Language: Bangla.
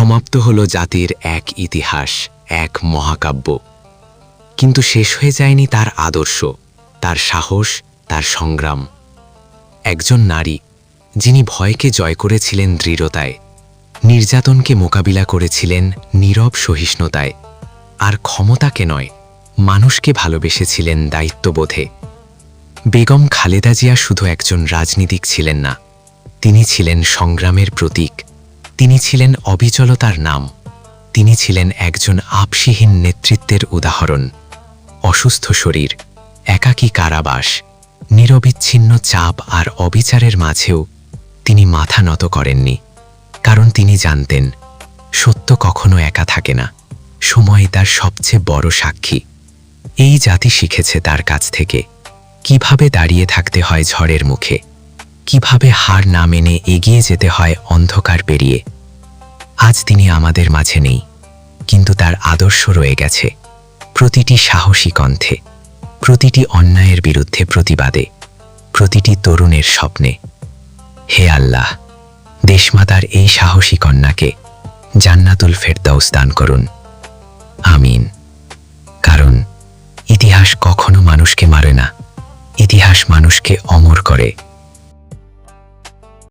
সমাপ্ত হল জাতির এক ইতিহাস, এক মহাকাব্য। কিন্তু শেষ হয়ে যায়নি তার আদর্শ, তার সাহস, তার সংগ্রাম। একজন নারী, যিনি ভয়কে জয় করেছিলেন দৃঢ়তায়, নির্যাতনকে মোকাবিলা করেছিলেন নীরব সহিষ্ণুতায়, আর ক্ষমতাকে নয়, মানুষকে ভালোবেসেছিলেন দায়িত্ববোধে। বেগম খালেদা জিয়া শুধু একজন রাজনীতিক ছিলেন না, তিনি ছিলেন সংগ্রামের প্রতীক। তিনি ছিলেন অবিচলতার নাম। তিনি ছিলেন একজন আপসিহীন নেতৃত্বের উদাহরণ। অসুস্থ শরীর, একাকী কারাবাস, নিরবিচ্ছিন্ন চাপ আর অবিচারের মাঝেও তিনি মাথা নত করেননি। কারণ তিনি জানতেন, সত্য কখনো একা থাকে না। সময় তার সবচেয়ে বড় সাক্ষী। এই জাতি শিখেছে তার কাছ থেকে, কীভাবে দাঁড়িয়ে থাকতে হয় ঝড়ের মুখে। কীভাবে হার না মেনে এগিয়ে যেতে হয় অন্ধকার পেরিয়ে। আজ তিনি আমাদের মাঝে নেই, কিন্তু তার আদর্শ রয়ে গেছে। প্রতিটি সাহসী কণ্ঠে, প্রতিটি অন্যায়ের বিরুদ্ধে প্রতিবাদে, প্রতিটি তরুণের স্বপ্নে। হে আল্লাহ, দেশমাতার এই সাহসী কন্যাকে জান্নাতুল ফেরদাউস দান করুন। আমিন। কারণ, ইতিহাস কখনো মানুষকে মারে না, ইতিহাস মানুষকে অমর করে।